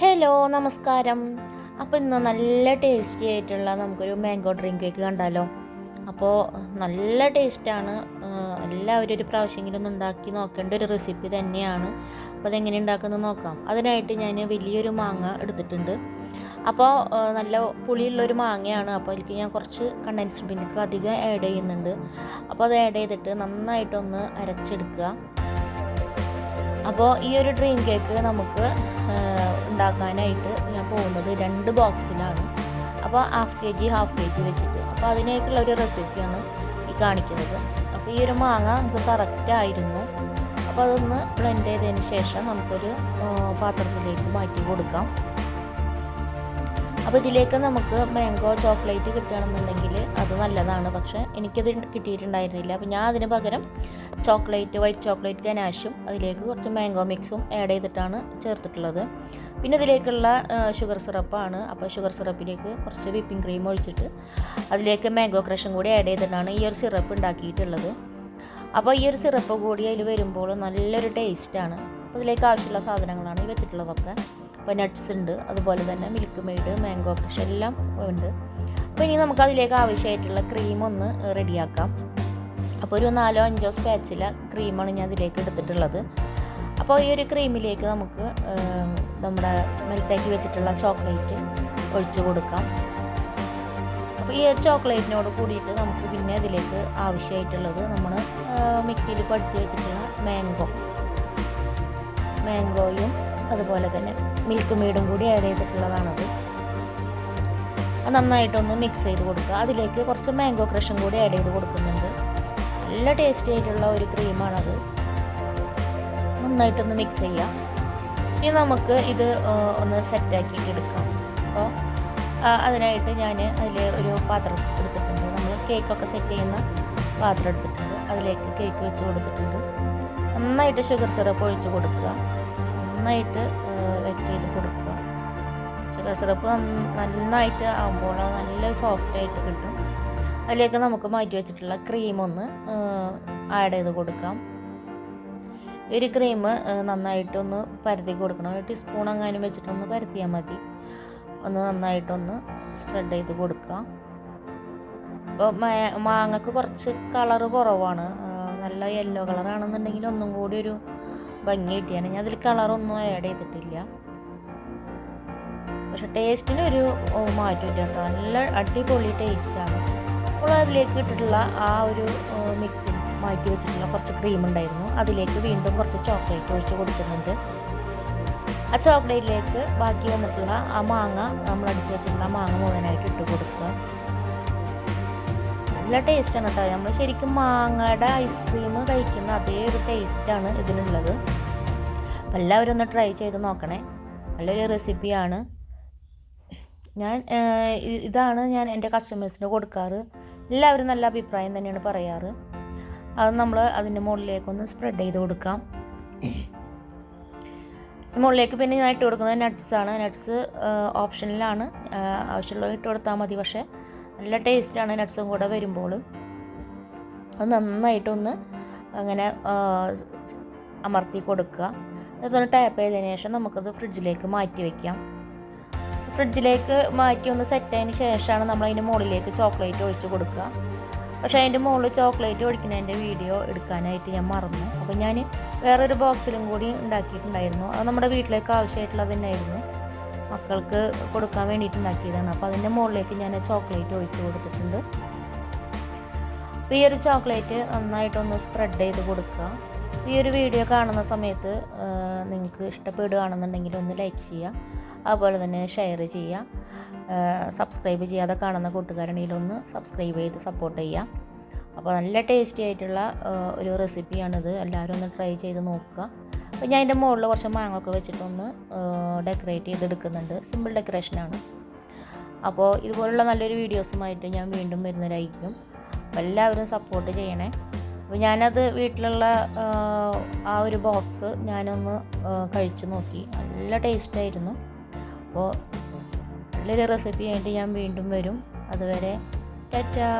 Hello നമസ്കാരം. അപ്പോൾ ഇന്ന് നല്ല ടേസ്റ്റി ആയിട്ടുള്ള നമുക്കൊരു മാംഗോ ഡ്രിങ്ക് കേക്ക് കണ്ടാലോ? അപ്പോൾ നല്ല ടേസ്റ്റാണ് എല്ലാവരും ഒരു പ്രാവശ്യമെങ്കിലും ഒന്ന് ഉണ്ടാക്കി നോക്കേണ്ട ഒരു റെസിപ്പി തന്നെയാണ്. അപ്പോൾ അതെങ്ങനെ ഉണ്ടാക്കുന്നത് നോക്കാം. അതിനായിട്ട് ഞാൻ വലിയൊരു മാങ്ങ എടുത്തിട്ടുണ്ട്. അപ്പോൾ നല്ല പുളിയുള്ളൊരു മാങ്ങയാണ്. അപ്പോൾ അതിലേക്ക് ഞാൻ കുറച്ച് കണ്ടൻസ്ഡ് മിൽക്ക് അധികം ആഡ് ചെയ്യുന്നുണ്ട്. അപ്പോൾ അത് ആഡ് ചെയ്തിട്ട് നന്നായിട്ടൊന്ന് അരച്ചെടുക്കുക. അപ്പോൾ ഈ ഒരു ഡ്രീം കേക്ക് നമുക്ക് ഉണ്ടാക്കാനായിട്ട് ഞാൻ പോകുന്നത് രണ്ട് ബോക്സിലാണ് അപ്പോൾ half K G half K G വെച്ചിട്ട്. അപ്പോൾ അതിനായിട്ടുള്ള ഒരു റെസിപ്പിയാണ് ഈ കാണിക്കുന്നത്. അപ്പോൾ ഈ ഒരു മാങ്ങ നമുക്ക് കറക്റ്റായിരുന്നു അപ്പോൾ അതൊന്ന് ബ്ലെൻഡ് ചെയ്തതിന് ശേഷം നമുക്കൊരു പാത്രത്തിലേക്ക് മാറ്റി കൊടുക്കാം. അപ്പോൾ ഇതിലേക്ക് നമുക്ക് മാംഗോ ചോക്ലേറ്റ് കിട്ടുകയാണെന്നുണ്ടെങ്കിൽ അത് നല്ലതാണ്. പക്ഷേ എനിക്കത് കിട്ടിയിട്ടുണ്ടായിരുന്നില്ല. അപ്പോൾ ഞാൻ അതിന് പകരം ചോക്ലേറ്റ് വൈറ്റ് ചോക്ലേറ്റ് ഗനാഷും അതിലേക്ക് കുറച്ച് മാംഗോ മിക്സും ആഡ് ചെയ്തിട്ടാണ് ചേർത്തിട്ടുള്ളത്. പിന്നെ ഇതിലേക്കുള്ള ഷുഗർ സിറപ്പാണ് അപ്പോൾ ഷുഗർ സിറപ്പിലേക്ക് കുറച്ച് വിപ്പിംഗ് ക്രീം ഒഴിച്ചിട്ട് അതിലേക്ക് മാംഗോ ക്രഷും കൂടി ആഡ് ചെയ്തിട്ടാണ് ഈ ഒരു സിറപ്പ് ഉണ്ടാക്കിയിട്ടുള്ളത്. അപ്പോൾ ഈ ഒരു സിറപ്പ് കൂടി അതിൽ വരുമ്പോൾ നല്ലൊരു ടേസ്റ്റാണ് അപ്പോൾ ഇതിലേക്ക് ആവശ്യമുള്ള സാധനങ്ങളാണ് ഈ വെച്ചിട്ടുള്ളതൊക്കെ. അപ്പോൾ നട്ട്സ് ഉണ്ട് അതുപോലെ തന്നെ മിൽക്ക് മെയ്ഡ് മാംഗോ ക്രഷ് എല്ലാം ഉണ്ട്. അപ്പോൾ ഇനി നമുക്ക് അതിലേക്ക് ആവശ്യമായിട്ടുള്ള ക്രീം ഒന്ന് റെഡിയാക്കാം അപ്പോൾ ഒരു നാലോ അഞ്ചോ സ്പാച്ചില ക്രീമാണ് ഞാൻ അതിലേക്ക് എടുത്തിട്ടുള്ളത്. അപ്പോൾ ഈ ഒരു ക്രീമിലേക്ക് നമുക്ക് നമ്മുടെ മെൽറ്റാക്കി വെച്ചിട്ടുള്ള ചോക്ലേറ്റ് ഒഴിച്ചു കൊടുക്കാം. അപ്പോൾ ഈ ഒരു ചോക്ലേറ്റിനോട് കൂടിയിട്ട് നമുക്ക് പിന്നെ അതിലേക്ക് ആവശ്യമായിട്ടുള്ളത് നമ്മൾ മിക്സിയിൽ പഠിച്ച് വെച്ചിട്ടുള്ള മാംഗോ. മാംഗോയും അതുപോലെ തന്നെ മിൽക്ക് മീഡും കൂടി ആഡ് ചെയ്തിട്ടുള്ളതാണത്. അത് നന്നായിട്ടൊന്ന് മിക്സ് ചെയ്ത് കൊടുക്കുക. അതിലേക്ക് കുറച്ച് മാംഗോ ക്രഷും കൂടി ആഡ് ചെയ്ത് കൊടുക്കുന്നുണ്ട്. നല്ല ടേസ്റ്റി ആയിട്ടുള്ള ഒരു ക്രീമാണത് നന്നായിട്ടൊന്ന് മിക്സ് ചെയ്യാം. ഇനി നമുക്ക് ഇത് ഒന്ന് സെറ്റാക്കിയിട്ട് എടുക്കാം. അപ്പോൾ അതിനായിട്ട് ഞാൻ അതിൽ ഒരു പാത്രം എടുത്തിട്ടുണ്ട്. നമ്മൾ കേക്കൊക്കെ സെറ്റ് ചെയ്യുന്ന പാത്രം എടുത്തിട്ടുണ്ട്. അതിലേക്ക് കേക്ക് വെച്ച് കൊടുത്തിട്ടുണ്ട്. നന്നായിട്ട് ഷുഗർ സിറപ്പ് ഒഴിച്ച് കൊടുക്കുക. നന്നായിട്ട് വെറ്റ് ചെയ്ത് കൊടുക്കുക. ഷുഗർ സിറപ്പ് നന്നായിട്ട് ആകുമ്പോൾ നല്ല സോഫ്റ്റായിട്ട് കിട്ടും. അതിലേക്ക് നമുക്ക് മാറ്റി വെച്ചിട്ടുള്ള ക്രീം ഒന്ന് ആഡ് ചെയ്ത് കൊടുക്കാം. ഒരു ക്രീം നന്നായിട്ടൊന്ന് പരത്തി കൊടുക്കണം. ഒരു ടീസ്പൂൺ അങ്ങാനും വെച്ചിട്ടൊന്ന് പരത്തിയാൽ മതി. ഒന്ന് നന്നായിട്ടൊന്ന് സ്പ്രെഡ് ചെയ്ത് കൊടുക്കുക അപ്പോൾ മാങ്ങക്ക് കുറച്ച് കളർ കുറവാണ്. നല്ല യെല്ലോ കളറാണെന്നുണ്ടെങ്കിൽ ഒന്നും കൂടി ഒരു ഭംഗി കിട്ടിയാണ്. ഞാൻ അതിൽ കളറൊന്നും ആഡ് ചെയ്തിട്ടില്ല. പക്ഷെ ടേസ്റ്റിന് ഒരു മാറ്റമില്ല കേട്ടോ. നല്ല അടിപൊളി ടേസ്റ്റാണ് അപ്പോൾ അതിലേക്ക് ഇട്ടിട്ടുള്ള ആ ഒരു മിക്സി മാറ്റി വെച്ചിട്ടുള്ള കുറച്ച് ക്രീം ഉണ്ടായിരുന്നു. അതിലേക്ക് വീണ്ടും കുറച്ച് ചോക്ലേറ്റ് ഒഴിച്ച് കൊടുക്കുന്നുണ്ട്. ആ ചോക്ലേറ്റിലേക്ക് ബാക്കി വന്നിട്ടുള്ള ആ മാങ്ങ നമ്മൾ അടിച്ച് വെച്ചിട്ടുള്ള മാങ്ങ മുഴുവനായിട്ട് ഇട്ട് കൊടുക്കുക. നല്ല ടേസ്റ്റാണ് കേട്ടോ നമ്മൾ ശരിക്കും മാങ്ങയുടെ ഐസ്ക്രീം കഴിക്കുന്ന അതേ ഒരു ടേസ്റ്റാണ് ഇതിനുള്ളത്. എല്ലാവരും ഒന്ന് ട്രൈ ചെയ്ത് നോക്കണേ. നല്ലൊരു റെസിപ്പിയാണ് ഞാൻ ഇതാണ് ഞാൻ എന്റെ കസ്റ്റമേഴ്സിന് കൊടുക്കാറ്. എല്ലാവരും നല്ല അഭിപ്രായം തന്നെയാണ് പറയാറ്. അത് നമ്മൾ അതിന്റെ മുകളിലേക്കൊന്ന് സ്പ്രെഡ് ചെയ്ത് കൊടുക്കാം. മുകളിലേക്ക് പിന്നെ ഞാൻ ഇട്ട് കൊടുക്കുന്നത് നട്ട്സാണ് നട്ട്സ് ഓപ്ഷനിലാണ് ആവശ്യമുള്ളത് ഇട്ട് കൊടുത്താൽ മതി. പക്ഷേ നല്ല ടേസ്റ്റാണ് നട്ട്സും കൂടെ വരുമ്പോൾ. അത് നന്നായിട്ടൊന്ന് അങ്ങനെ അമർത്തി കൊടുക്കുക. അതൊന്ന് ടാപ്പ് ചെയ്തതിന് ശേഷം നമുക്കത് ഫ്രിഡ്ജിലേക്ക് മാറ്റി വയ്ക്കാം ഫ്രിഡ്ജിലേക്ക് മാറ്റി ഒന്ന് സെറ്റ് ആയതിന് ശേഷമാണ് നമ്മൾ അതിന്റെ മുകളിലേക്ക് ചോക്ലേറ്റ് ഒഴിച്ച് കൊടുക്കുക. പക്ഷേ അതിന്റെ മുകളിൽ ചോക്ലേറ്റ് ഒഴിക്കുന്നതിന്റെ വീഡിയോ എടുക്കാനായിട്ട് ഞാൻ മറന്നു. അപ്പോൾ ഞാൻ വേറൊരു ബോക്സിലും കൂടി ഉണ്ടാക്കിയിട്ടുണ്ടായിരുന്നു. അത് നമ്മുടെ വീട്ടിലേക്ക് ആവശ്യമായിട്ടുള്ളത് തന്നെയായിരുന്നു. മക്കൾക്ക് കൊടുക്കാൻ വേണ്ടിയിട്ട് ഉണ്ടാക്കിയതാണ്. അപ്പോൾ അതിന്റെ മുകളിലേക്ക് ഞാൻ ചോക്ലേറ്റ് ഒഴിച്ച് കൊടുത്തിട്ടുണ്ട്. അപ്പോൾ ഈ ഒരു ചോക്ലേറ്റ് നന്നായിട്ടൊന്ന് സ്പ്രെഡ് ചെയ്ത് കൊടുക്കുക. ഈ ഒരു വീഡിയോ കാണുന്ന സമയത്ത് നിങ്ങൾക്ക് ഇഷ്ടപ്പെടുകയാണെന്നുണ്ടെങ്കിൽ ഒന്ന് ലൈക്ക് ചെയ്യുക. അതുപോലെ തന്നെ ഷെയർ ചെയ്യുക. സബ്സ്ക്രൈബ് ചെയ്യാതെ കാണുന്ന കൂട്ടുകാരാണെങ്കിൽ ഒന്ന് സബ്സ്ക്രൈബ് ചെയ്ത് സപ്പോർട്ട് ചെയ്യുക. അപ്പോൾ നല്ല ടേസ്റ്റി ആയിട്ടുള്ള ഒരു റെസിപ്പിയാണിത് എല്ലാവരും ഒന്ന് ട്രൈ ചെയ്ത് നോക്കുക. അപ്പോൾ ഞാൻ അതിന്റെ മുകളിൽ കുറച്ച് മാങ്ങൊക്കെ വെച്ചിട്ടൊന്ന് ഡെക്കറേറ്റ് ചെയ്തെടുക്കുന്നുണ്ട്. സിമ്പിൾ ഡെക്കറേഷനാണ് അപ്പോൾ ഇതുപോലുള്ള നല്ലൊരു വീഡിയോസുമായിട്ട് ഞാൻ വീണ്ടും വരുന്നതായിരിക്കും എല്ലാവരും സപ്പോർട്ട് ചെയ്യണേ. അപ്പോൾ ഞാനത് വീട്ടിലുള്ള ആ, ഒരു ബോക്സ് ഞാനൊന്ന് കഴിച്ചു നോക്കി. നല്ല ടേസ്റ്റായിരുന്നു അപ്പോൾ നല്ലൊരു റെസിപ്പി ആയിട്ട് ഞാൻ വീണ്ടും വരും. അതുവരെ ടാറ്റാ.